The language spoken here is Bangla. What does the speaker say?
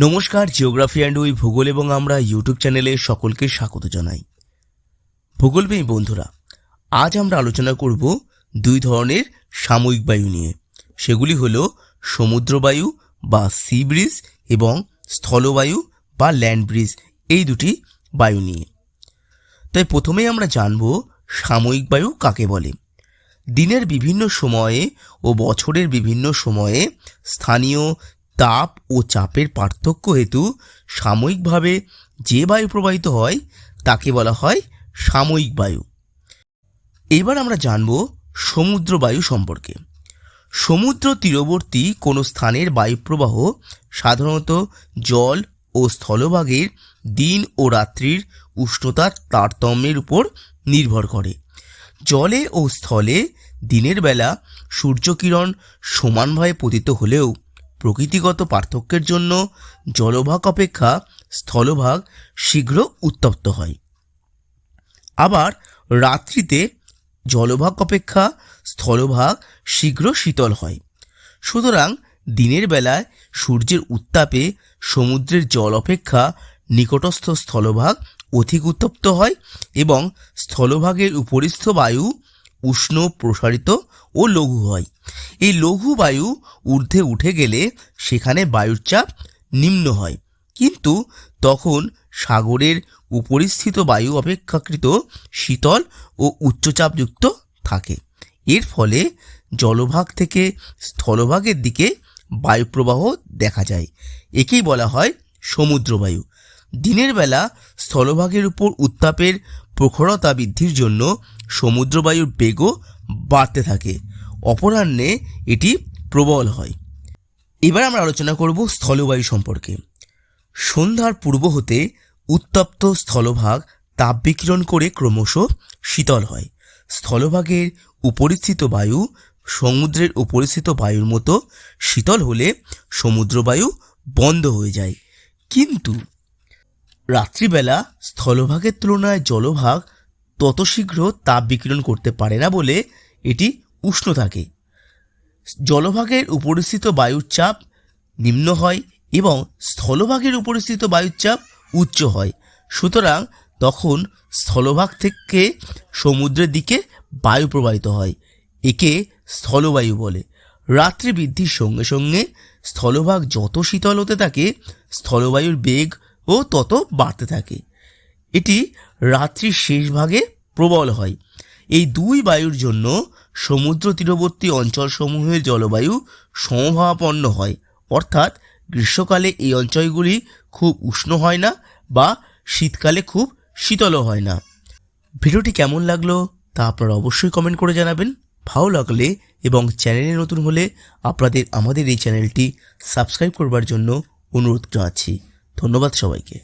নমস্কার জিওগ্রাফি অ্যান্ড উই ভূগোল এবং আমরা ইউটিউব চ্যানেলে সকলকে স্বাগত জানাই। ভূগোলপ্রেমী বন্ধুরা, আজ আমরা আলোচনা করব দুই ধরনের সাময়িক বায়ু নিয়ে। সেগুলি হলো সমুদ্রবায়ু বা সি ব্রিজ এবং স্থলবায়ু বা ল্যান্ড ব্রিজ এই দুটি বায়ু নিয়ে। তাই প্রথমেই আমরা জানব সাময়িক বায়ু কাকে বলে। দিনের বিভিন্ন সময়ে ও বছরের বিভিন্ন সময়ে স্থানীয় তাপ ও চাপের পার্থক্য হেতু সাময়িকভাবে যে বায়ু প্রবাহিত হয়, তাকে বলা হয় সাময়িক বায়ু। এবার আমরা জানব সমুদ্র বায়ু সম্পর্কে। সমুদ্র তীরবর্তী কোনো স্থানের বায়ুপ্রবাহ সাধারণত জল ও স্থলভাগের দিন ও রাত্রির উষ্ণতার তারতম্যের উপর নির্ভর করে। জলে ও স্থলে দিনের বেলা সূর্যকিরণ সমানভাবে পতিত হলেও প্রকৃতিগত পার্থক্যের জন্য জলভাগ অপেক্ষা স্থলভাগ শীঘ্র উত্তপ্ত হয়। আবার রাত্রিতে জলভাগ অপেক্ষা স্থলভাগ শীঘ্র শীতল হয়। সুতরাং দিনের বেলায় সূর্যের উত্তাপে সমুদ্রের জল অপেক্ষা নিকটস্থ স্থলভাগ অধিক উত্তপ্ত হয় এবং স্থলভাগের উপরিস্থ বায়ু উষ্ণ, প্রসারিত ও লঘু হয়। এই লঘু বায়ু ঊর্ধ্বে উঠে গেলে সেখানে বায়ুর চাপ নিম্ন হয়। কিন্তু তখন সাগরের উপরিস্থিত বায়ু অপেক্ষাকৃত শীতল ও উচ্চচাপযুক্ত থাকে। এর ফলে জলভাগ থেকে স্থলভাগের দিকে বায়ুপ্রবাহ দেখা যায়। একেই বলা হয় সমুদ্রবায়ু। দিনের বেলা স্থলভাগের উপর উত্তাপের প্রখরতা বৃদ্ধির জন্য সমুদ্রবায়ুর বেগও বাড়তে থাকে। অপরাহ্নে এটি প্রবল হয়। এবার আমরা আলোচনা করব স্থলবায়ু সম্পর্কে। সন্ধ্যার পূর্ব হতে উত্তপ্ত স্থলভাগ তাপ বিকিরণ করে ক্রমশ শীতল হয়। স্থলভাগের উপরিস্থিত বায়ু সমুদ্রের উপরিস্থিত বায়ুর মতো শীতল হলে সমুদ্রবায়ু বন্ধ হয়ে যায়। কিন্তু রাত্রিবেলা স্থলভাগের তুলনায় জলভাগ তত শীঘ্র তাপ বিকিরণ করতে পারে না বলে এটি উষ্ণ থাকে। জলভাগের উপরিস্থিত বায়ুর চাপ নিম্ন হয় এবং স্থলভাগের উপরিস্থিত বায়ুর চাপ উচ্চ হয়। সুতরাং তখন স্থলভাগ থেকে সমুদ্রের দিকে বায়ু প্রবাহিত হয়, একে স্থলবায়ু বলে। রাত্রি বৃদ্ধির সঙ্গে সঙ্গে স্থলভাগ যত শীতল হতে থাকে, স্থলবায়ুর বেগ ও তত বাড়তে থাকে। এটি রাত্রির শেষ ভাগে প্রবল হয়। এই দুই বায়ুর জন্য সমুদ্র তীরবর্তী অঞ্চলসমূহের জলবায়ু সমভাবাপন্ন হয়। অর্থাৎ গ্রীষ্মকালে এই অঞ্চলগুলি খুব উষ্ণ হয় না বা শীতকালে খুব শীতলও হয় না। ভিডিওটি কেমন লাগল তা আপনারা অবশ্যই কমেন্ট করে জানাবেন। ভালো লাগলে এবং চ্যানেলে নতুন হলে আপনাদের আমাদের এই চ্যানেলটি সাবস্ক্রাইব করবার জন্য অনুরোধ জানাচ্ছি। ধন্যবাদ সবাইকে।